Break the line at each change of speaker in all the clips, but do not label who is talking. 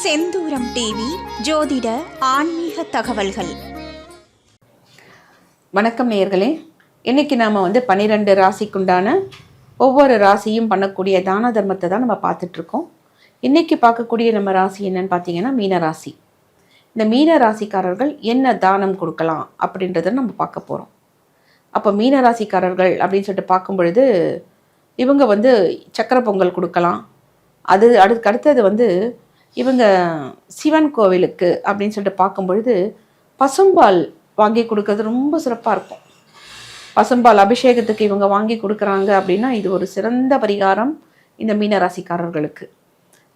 செந்தூரம் TV ஜோதிட ஆன்மீக தகவல்கள்.
வணக்கம் நேயர்களே. இன்னைக்கு நாம் வந்து பன்னிரெண்டு ராசிக்குண்டான ஒவ்வொரு ராசியும் பண்ணக்கூடிய தான தர்மத்தை தான் நம்ம பார்த்துட்ருக்கோம். இன்னைக்கு பார்க்கக்கூடிய நம்ம ராசி என்னன்னு பார்த்தீங்கன்னா மீன ராசி இந்த மீன ராசிக்காரர்கள் என்ன தானம் கொடுக்கலாம் அப்படின்றத நம்ம பார்க்க போகிறோம் அப்போ மீன ராசிக்காரர்கள் அப்படின்னு சொல்லிட்டு பார்க்கும் பொழுது இவங்க வந்து சக்கரை பொங்கல் கொடுக்கலாம். அது அதுக்கு அடுத்தது வந்து இவங்க சிவன் கோவிலுக்கு அப்படின்னு சொல்லிட்டு பார்க்கும்பொழுது பசும்பால் வாங்கி கொடுக்கறது ரொம்ப சிறப்பாக இருக்கும். பசும்பால் அபிஷேகத்துக்கு இவங்க வாங்கி கொடுக்குறாங்க அப்படின்னா இது ஒரு சிறந்த பரிகாரம் இந்த மீனராசிக்காரர்களுக்கு.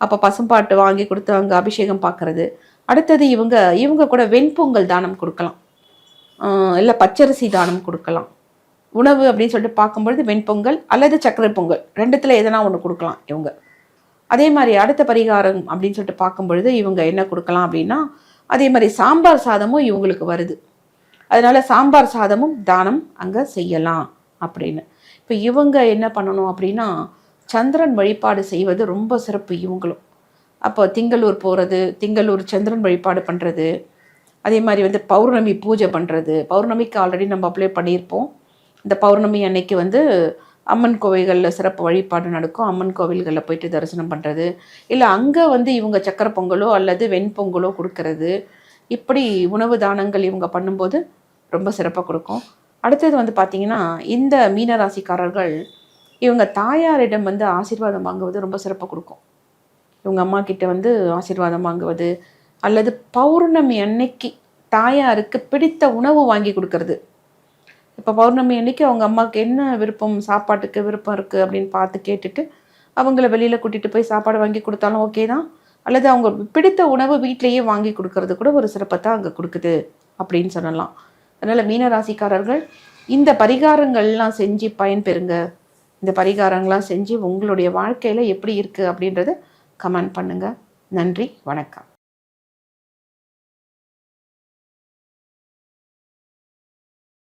அப்போ பசும்பாட்டு வாங்கி கொடுத்து அங்கே அபிஷேகம் பார்க்கறது. அடுத்தது இவங்க இவங்க கூட வெண்பொங்கல் தானம் கொடுக்கலாம். இல்லை பச்சரிசி தானம் கொடுக்கலாம். உணவு அப்படின்னு சொல்லிட்டு பார்க்கும்பொழுது வெண்பொங்கல் அல்லது சர்க்கரை பொங்கல். ரெண்டுத்தில் எதனா ஒன்று கொடுக்கலாம் இவங்க. அதே மாதிரி அடுத்த பரிகாரம் அப்படின்னு சொல்லிட்டு பார்க்கும்பொழுது இவங்க என்ன கொடுக்கலாம் அப்படின்னா அதே மாதிரி சாம்பார் சாதமும் இவங்களுக்கு வருது. அதனால சாம்பார் சாதமும் தானம் அங்கே செய்யலாம் அப்படின்னு. இப்போ இவங்க என்ன பண்ணணும் அப்படின்னா சந்திரன் வழிபாடு செய்வது ரொம்ப சிறப்பு இவங்களும். அப்போ திங்களூர் போகிறது திங்களூர் சந்திரன் வழிபாடு பண்ணுறது அதே மாதிரி வந்து பௌர்ணமி பூஜை பண்ணுறது பௌர்ணமிக்கு ஆல்ரெடி நம்ம அப்ளை பண்ணியிருப்போம். இந்த பௌர்ணமி அன்னைக்கு வந்து அம்மன் கோவில்களில் சிறப்பு வழிபாடு நடக்கும். அம்மன் கோவில்களில் போயிட்டு தரிசனம் பண்ணுறது இல்லை அங்கே வந்து இவங்க சக்கரை பொங்கலோ அல்லது வெண்பொங்கலோ கொடுக்கறது. இப்படி உணவு தானங்கள் இவங்க பண்ணும்போது ரொம்ப சிறப்பாக கொடுக்கும். அடுத்தது வந்து பார்த்திங்கன்னா இந்த மீனராசிக்காரர்கள் இவங்க தாயாரிடம் வந்து ஆசீர்வாதம் வாங்குவது ரொம்ப சிறப்பாக கொடுக்கும். இவங்க அம்மா கிட்ட வந்து ஆசீர்வாதம் வாங்குவது அல்லது பௌர்ணமி அன்னைக்கு தாயாருக்கு பிடித்த உணவு வாங்கி கொடுக்கறது. இப்போ பௌர்ணமி அன்னைக்கு அவங்க அம்மாவுக்கு என்ன விருப்பம்? சாப்பாட்டுக்கு விருப்பம் இருக்குது அப்படின்னு பார்த்து கேட்டுட்டு அவங்கள வெளியில் கூட்டிகிட்டு போய் சாப்பாடு வாங்கி கொடுத்தாலும் ஓகே தான். அல்லது அவங்க பிடித்த உணவு வீட்டிலேயே வாங்கி கொடுக்கறது கூட ஒரு சிறப்பத்தை அங்கே கொடுக்குது அப்படின்னு சொல்லலாம். அதனால் மீனராசிக்காரர்கள் இந்த பரிகாரங்கள்லாம் செஞ்சு பயன்பெறுங்க. இந்த பரிகாரங்கள்லாம் செஞ்சு உங்களுடைய வாழ்க்கையில் எப்படி இருக்குது அப்படின்றத கமெண்ட் பண்ணுங்கள் நன்றி வணக்கம்.